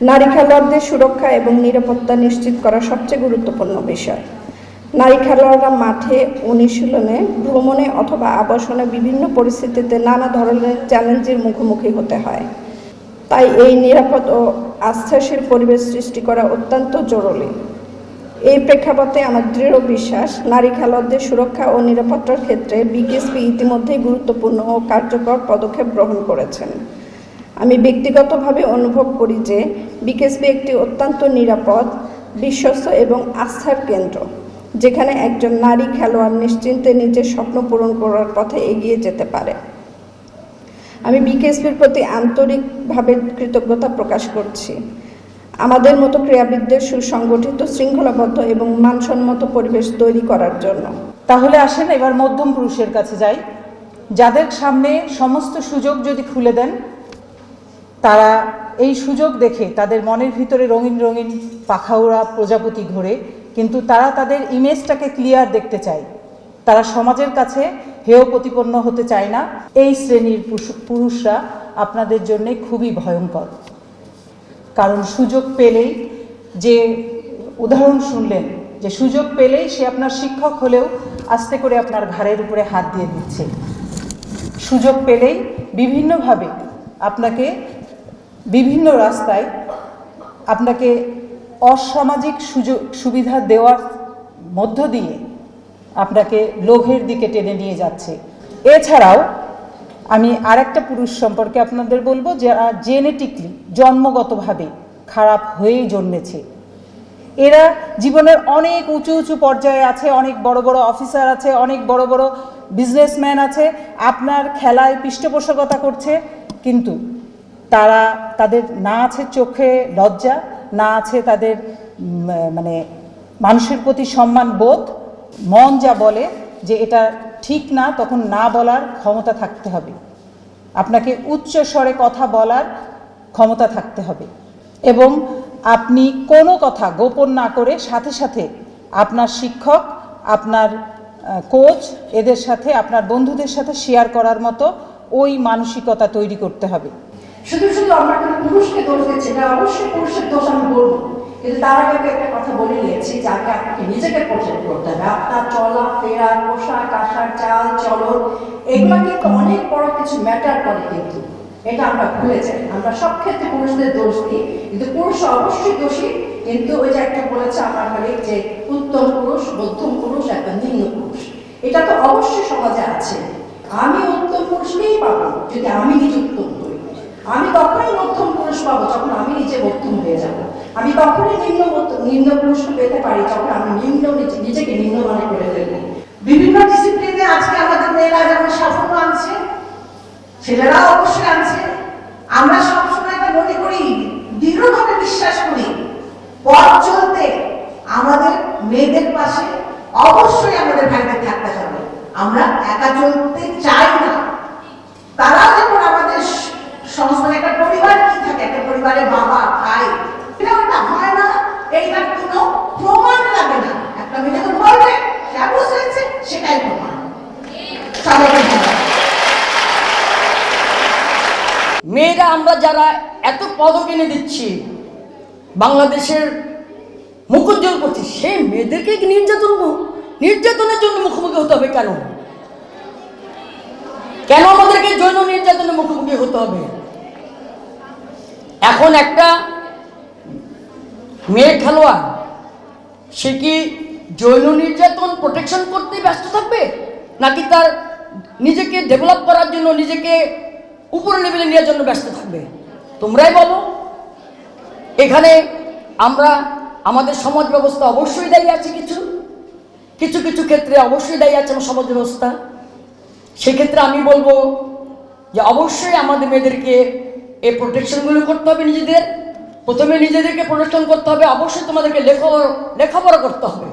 নারী খেলোয়াড়দের সুরক্ষা এবং নিরাপত্তা নিশ্চিত করা সবচেয়ে গুরুত্বপূর্ণ বিষয়। নারী খেলোয়াড়রা মাঠে অনুশীলনে, ভ্রমণে অথবা আবাসনে বিভিন্ন পরিস্থিতিতে নানা ধরনের চ্যালেঞ্জের মুখোমুখি হতে হয়। তাই এই নিরাপদ ও আস্থাশীল পরিবেশ সৃষ্টি করা অত্যন্ত জরুরি। এই প্রেক্ষাপটে আমার দৃঢ় বিশ্বাস, নারী খেলোয়াড়দের সুরক্ষা ও নিরাপত্তার ক্ষেত্রে বিকেএসপি ইতিমধ্যেই গুরুত্বপূর্ণ ও কার্যকর পদক্ষেপ গ্রহণ করেছেন। আমি ব্যক্তিগতভাবে অনুভব করি যে বিকেএসপি একটি অত্যন্ত নিরাপদ, বিশ্বস্ত এবং আস্থার কেন্দ্র, যেখানে একজন নারী খেলোয়াড় নিশ্চিন্তে নিজের স্বপ্ন পূরণ করার পথে এগিয়ে যেতে পারে। আমি বিকেএসপির প্রতি আন্তরিকভাবে কৃতজ্ঞতা প্রকাশ করছি। আমাদের মতো ক্রীড়াবিদদের সুসংগঠিত, শৃঙ্খলাবদ্ধ এবং মানসম্মত পরিবেশ তৈরি করার জন্য। তাহলে আসেন এবার মধ্যম পুরুষের কাছে যাই। যাদের সামনে সমস্ত সুযোগ যদি খুলে দেন তারা এই সুযোগ দেখে তাদের মনের ভিতরে রঙিন রঙিন পাখাউড়া প্রজাপতি ঘোরে, কিন্তু তারা তাদের ইমেজটাকে ক্লিয়ার দেখতে চায়। তারা সমাজের কাছে হেয় প্রতিপন্ন হতে চায় না। এই শ্রেণির পুরুষরা আপনাদের জন্য খুবই ভয়ঙ্কর। কারণ সুযোগ পেলেই যে উদাহরণ শুনলেন, যে সুযোগ পেলেই সে আপনার শিক্ষক হলেও আস্তে করে আপনার ঘাড়ের উপরে হাত দিয়ে দিচ্ছে। সুযোগ পেলেই বিভিন্নভাবে আপনাকে বিভিন্ন রাস্তায় আপনাকে অসামাজিক সুযোগ, সুবিধা দেওয়ার মধ্য দিয়ে আপনাকে লোভের দিকে টেনে নিয়ে যাচ্ছে। এছাড়াও আমি আরেকটা পুরুষ সম্পর্কে আপনাদের বলব যারা জেনেটিকলি, জন্মগতভাবে খারাপ হয়েই জন্মেছে। এরা জীবনের অনেক উঁচু উঁচু পর্যায়ে আছে, অনেক বড় বড় অফিসার আছে, অনেক বড় বড় বিজনেসম্যান আছে, আপনার খেলায় পৃষ্ঠপোষকতা করছে, কিন্তু তারা তাদের, না আছে চোখে লজ্জা, না আছে তাদের মানে মানুষের প্রতি সম্মান বোধ। মন যা বলে যে এটা ঠিক না, তখন না বলার ক্ষমতা থাকতে হবে। আপনাকে উচ্চ স্বরে কথা বলার ক্ষমতা থাকতে হবে। এবং আপনি কোনো কথা গোপন না করে সাথে সাথে আপনার শিক্ষক, আপনার কোচ, এদের সাথে, আপনার বন্ধুদের সাথে শেয়ার করার মতো ওই মানসিকতা তৈরি করতে হবে। শুধু শুধু আমরা কোনো পুরুষকে দোষ দিচ্ছি না, অবশ্যই পুরুষের দোষ আমি বলব। কিন্তু তার আগে আমি একটা কথা বলে নিয়েছি, যাকে আপনাকে নিজেকে প্রোটেক্ট করতে হবে। আপনার চলা, ফেরা, পোশাক, আশাক, চাল, চলন, এগুলো কিন্তু অনেক বড় কিছু ম্যাটার করে কিন্তু। এটা আমরা ভুলে যাই। আমরা সব ক্ষেত্রে পুরুষদের দোষ দিই, কিন্তু পুরুষ অবশ্যই দোষী। কিন্তু ওই যে একটা বলেছে আমার মানে যে, উত্তম পুরুষ, মধ্যম পুরুষ, একটা নিম্ন পুরুষ। এটা তো অবশ্যই সমাজে আছে। আমি উত্তম পুরুষকেই পাবো, যদি আমি নিজে উত্তম আমি কখনোই মধ্যম পুরুষ পাবো যখন আমি নিজে মধ্যম হয়ে যাব। আমি কখনোই নিম্ন নিম্ন পুরুষ পেতে পারি যখন আমি নিম্ন নিজেকে নিম্ন মানে করে ফেলব। বিভিন্ন ডিসিপ্লিনে আজকে আমাদের মেয়েরা যেমন সাফল্য আনছে, ছেলেরাও অবশ্যই আনছে। আমরা সবসময় এটা মনে করি, দৃঢ়ভাবে বিশ্বাস করি, পথ চলতে আমাদের মেয়েদের পাশে অবশ্যই আমাদের ভাইদের থাকতে হবে। আমরা একা চলতে চাই না তারাও যেমন আমাদের স- সংস্থানে একটা পরিবার কি থাকে একটা পরিবারে বাবা ভাই এটা ওটা হয় না এইটার কোনো প্রমাণ লাগে না একটা মেয়ে যখন বলবে যা বুঝেছে সেটাই প্রমাণ সবাইকে ধন্যবাদ মেয়েরা আমরা যারা এত পদক এনে দিচ্ছি, বাংলাদেশের মুখোজ্জ্বল করছি সেই মেয়েদেরকে নির্যাতন নির্যাতনের জন্য মুখোমুখি হতে হবে কেন? কেন আমাদেরকে যৌন নির্যাতনের মুখোমুখি হতে হবে? এখন একটা মেয়ে খেলোয়াড়, সে কি যৌন নির্যাতন প্রোটেকশন করতে ব্যস্ত থাকবে? নাকি তার নিজেকে ডেভেলপ করার জন্য নিজেকে উপরে লেভেলে নেওয়ার জন্য ব্যস্ত থাকবে। তোমরাই বলো, এখানে আমরা, আমাদের সমাজ ব্যবস্থা অবশ্যই দায়ী আছে কিছু। কিছু কিছু ক্ষেত্রে অবশ্যই দায়ী আছে আমার সমাজ ব্যবস্থা। সেক্ষেত্রে আমি বলব যে অবশ্যই আমাদের মেয়েদেরকে এই প্রোটেকশনগুলো করতে হবে নিজেদের। প্রথমে নিজেদেরকে প্রোটেকশন করতে হবে, অবশ্যই তোমাদেরকে লেখা, লেখাপড়া করতে হবে।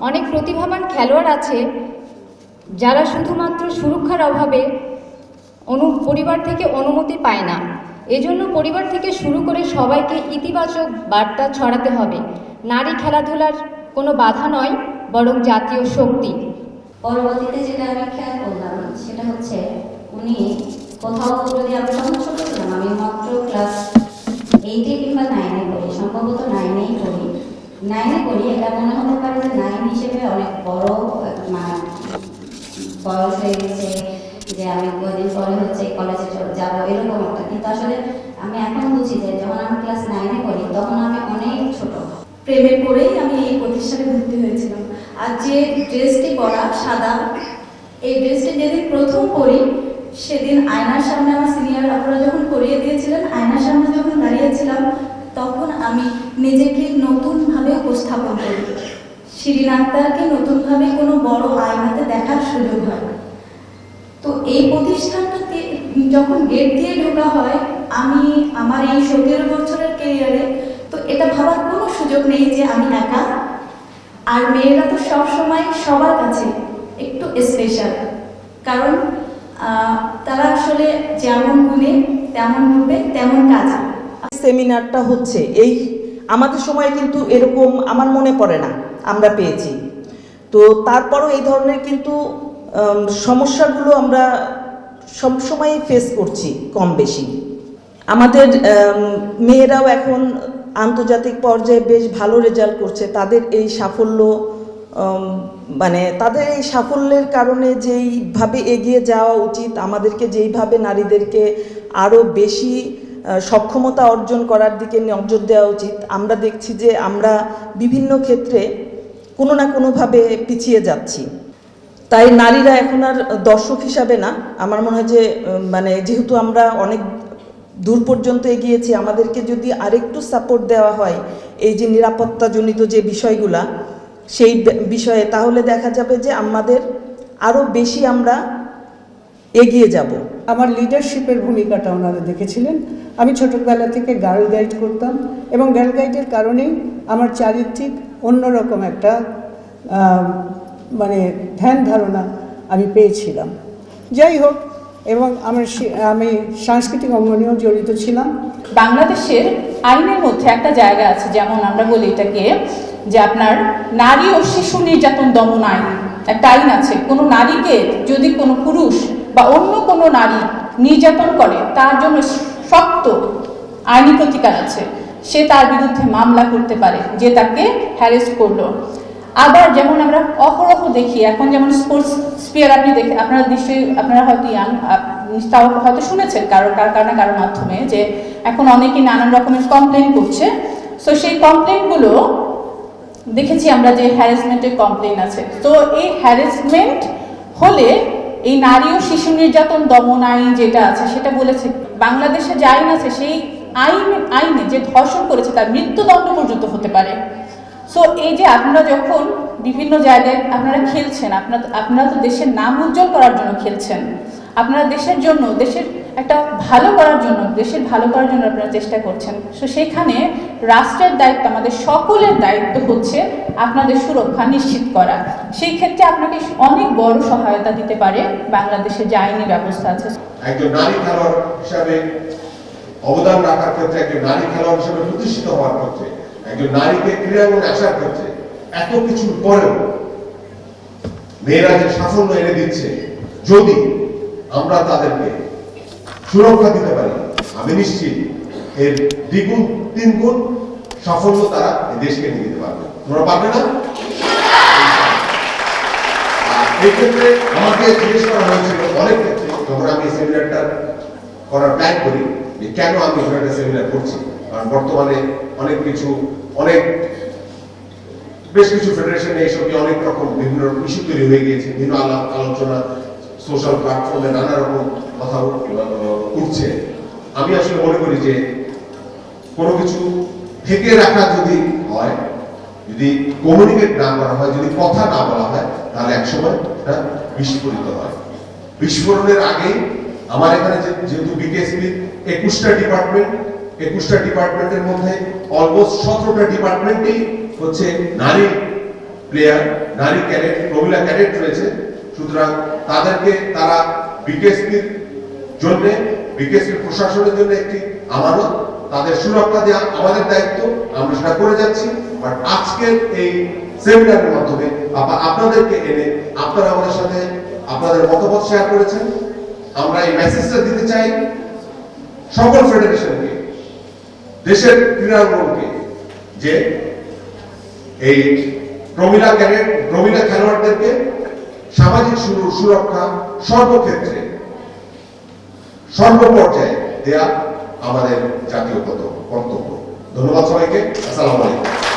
অনেক প্রতিভাবান খেলোয়াড় আছে যারা শুধুমাত্র সুরক্ষার অভাবে অনু, পরিবার থেকে অনুমতি পায় না। এজন্য পরিবার থেকে শুরু করে সবাইকে ইতিবাচক বার্তা ছড়াতে হবে। নারী খেলাধুলার কোনো বাধা নয়, বরং জাতীয় শক্তি। পরবর্তীতে যেটা আমি খেয়াল করলাম, সেটা হচ্ছে উনি কোথাও যদি আমি তখন ছোট ছিলাম, আমি মাত্র ক্লাস এইটে কিংবা নাইনে সম্ভবত নাইনেই করি নাইনে করি এটা মনে হতে পারে যে নাইন হিসেবে অনেক বড় মানে বয়স হয়ে গেছে। যে আমি কদিন পরে হচ্ছে কলেজে যাব, এরকম একটা কিন্তু আসলে আমি এখন বুঝি যে যখন আমি ক্লাস নাইনে পড়ি, তখন আমি অনেক ছোট। প্রেমে পড়েই আমি এই প্রতিষ্ঠানে ভর্তি হয়েছিলাম। আর যে ড্রেসটি পরা, সাদা, এই ড্রেসটি যেদিন প্রথম পরি, সেদিন আয়নার সামনে আমার সিনিয়র আপনারা যখন করিয়ে দিয়েছিলেন, আয়নার সামনে যখন দাঁড়িয়েছিলাম, তখন আমি নিজেকে নতুনভাবে উপস্থাপন করি। শিরিন আক্তারকে নতুনভাবে কোনো বড় আয়নাতে দেখার সুযোগ হয় তো এই প্রতিষ্ঠানটাতে যখন গেট দিয়ে ঢোকা হয়, আমি আমার এই সতেরো বছরের কেরিয়ারে তো এটা ভাবার কোনো সুযোগ নেই যে আমি একা। আর মেয়েরা তো সব সময় সবার কাছে একটু স্পেশাল কারণ তারা আসলে যেমন গুণে, তেমন রূপে, তেমন কাজে। সেমিনারটা হচ্ছে, এই আমাদের সময় কিন্তু এরকম আমার মনে পড়ে না, আমরা পেয়েছি। তো তারপরও এই ধরনের কিন্তু সমস্যাগুলো আমরা সবসময় ফেস করছি কম বেশি। আমাদের মেয়েরাও এখন আন্তর্জাতিক পর্যায়ে বেশ ভালো রেজাল্ট করছে। তাদের এই সাফল্য মানে তাদের এই সাফল্যের কারণে যেইভাবে এগিয়ে যাওয়া উচিত, আমাদেরকে যেইভাবে নারীদেরকে আরও বেশি সক্ষমতা অর্জন করার দিকে নজর দেওয়া উচিত, আমরা দেখছি যে আমরা বিভিন্ন ক্ষেত্রে কোনো না কোনোভাবে পিছিয়ে যাচ্ছি। তাই নারীরা এখন আর দর্শক হিসাবে না। আমার মনে হয় যে মানে যেহেতু আমরা অনেক দূর পর্যন্ত এগিয়েছি, আমাদেরকে যদি আরেকটু সাপোর্ট দেওয়া হয়, এই যে নিরাপত্তাজনিত যে বিষয়গুলা, সেই বিষয়ে, তাহলে দেখা যাবে যে আমাদের আরও বেশি আমরা এগিয়ে যাব। আমার লিডারশিপের ভূমিকাটা ওনারা দেখেছিলেন। আমি ছোটবেলা থেকে গার্ল গাইড করতাম এবং গার্ল গাইডের কারণেই আমার চারিত্রিক অন্যরকম একটা মানে ধ্যান ধারণা আমি পেয়েছিলাম। যাই হোক, এবং আমার আমি সাংস্কৃতিক অঙ্গনেও জড়িত ছিলাম। বাংলাদেশের আইনের মধ্যে একটা জায়গা আছে, যেমন আমরা বলি এটাকে যে আপনার নারী ও শিশু নির্যাতন দমন আইন। একটা আইন আছে, কোনো নারীকে যদি কোনো পুরুষ বা অন্য কোনো নারী নির্যাতন করে, তার জন্য শক্ত আইনি প্রতিকার আছে। সে তার বিরুদ্ধে মামলা করতে পারে, যে তাকে হ্যারেস করল। আবার যেমন আমরা অহরহ দেখি, এখন যেমন স্পোর্টস স্পিয়ার আপনি দেখে, আপনারা নিশ্চয়ই, আপনারা হয়তো ইয়াং তাও হয়তো শুনেছেন কারও, কার, কারও না কারোর মাধ্যমে যে এখন অনেকে নানান রকমের কমপ্লেন করছে। সো সেই কমপ্লেনগুলো দেখেছি আমরা যে হ্যারাসমেন্টের কমপ্লেন আছে। তো এই হ্যারাসমেন্ট হলে এই নারী ও শিশু নির্যাতন দমন আইন যেটা আছে, সেটা বলেছে বাংলাদেশে যে আইন আছে, সেই আইন, আইনে যে ধর্ষণ করেছে, তার মৃত্যুদণ্ড পর্যন্ত হতে পারে। সো এই যে আপনারা যখন বিভিন্ন জায়গায় আপনারা খেলছেন, আপনারা আপনারা তো দেশের নাম উজ্জ্বল করার জন্য খেলছেন। আপনারা দেশের জন্য, দেশের একটা ভালো করার জন্য, দেশের ভালো করার জন্য আপনারা চেষ্টা করছেন। সো সেখানে রাষ্ট্রের দায়িত্ব, আমাদের সকলের দায়িত্ব হচ্ছে আপনাদের সুরক্ষা নিশ্চিত করা। সেই ক্ষেত্রে আপনাকে অনেক বড় সহায়তা দিতে পারে বাংলাদেশের যে আইনি ব্যবস্থা আছে। একজন নারী খেলোয়াড় হিসাবে অবদান রাখার ক্ষেত্রে, একজন নারী খেলোয়াড় প্রতিষ্ঠিত হওয়ার ক্ষেত্রে একজন নারীকে ক্রীড়াঙ্গনে আসার ক্ষেত্রে এত কিছুর পরেও মেয়েরা যে সাফল্য এনে দিচ্ছে, যদি আমরা তাদেরকে সুরক্ষা দিতে পারি, আমি নিশ্চিত এর দ্বিগুণ তিন গুণ সাফল্য তারা এই দেশকে নিয়ে দিতে পারবে। তোমরা পারবে না? এই ক্ষেত্রে আমাকে জিজ্ঞেস করা হয়েছিল অনেক ক্ষেত্রে, যখন আমি সেমিনারটা করার প্ল্যান করি, যে কেন আমি একটা সেমিনার করছি? কারণ বর্তমানে অনেক কিছু, অনেক, বেশ কিছু ফেডারেশনে অনেক রকম বিভিন্ন ইস্যু তৈরি হয়ে গিয়েছে, বিভিন্ন আলাপ আলোচনা সোশ্যাল প্ল্যাটফর্মে নানা রকম কথা উঠছে। আমি আসলে মনে করি যে কোনো কিছু থেকে রাখা যদি হয়, যদি কমিউনিকেট না করা হয়, যদি কথা না বলা হয়, তাহলে একসময় বিস্ফোরিত হয়। বিস্ফোরণের আগে আমার এখানে যেহেতু বিকেএসপি একুশটা ডিপার্টমেন্ট একুশটা ডিপার্টমেন্টের মধ্যে অলমোস্ট সতেরোটা ডিপার্টমেন্টেই হচ্ছে নারী প্লেয়ার নারী ক্যাডেট মহিলা ক্যাডেট রয়েছে। সুতরাং তাদেরকে তারা বিকেএসপির জন্য বিকেএসপি প্রশাসনের জন্য একটি আমানত, তাদের সুরক্ষা দেওয়া আমাদের দায়িত্ব, আমরা সেটা করে যাচ্ছি। বাট আজকের এই সেমিনারের মাধ্যমে আপ- আপনাদেরকে এনে আপনারা আমাদের সাথে আপনাদের মতামত শেয়ার করেছেন। আমরা এই মেসেজটা দিতে চাই সকল ফেডারেশনকে দেশের ক্রীড়াঙ্গনকে যে এই প্রবীণা ক্যাডেট প্রবীণা খেলোয়াড়দেরকে সামাজিক সুর- সুরক্ষা সর্বক্ষেত্রে, সর্বপর্যায়ে দেয়া আমাদের জাতীয় কর্তব্য। ধন্যবাদ সবাইকে। আসসালামু আলাইকুম।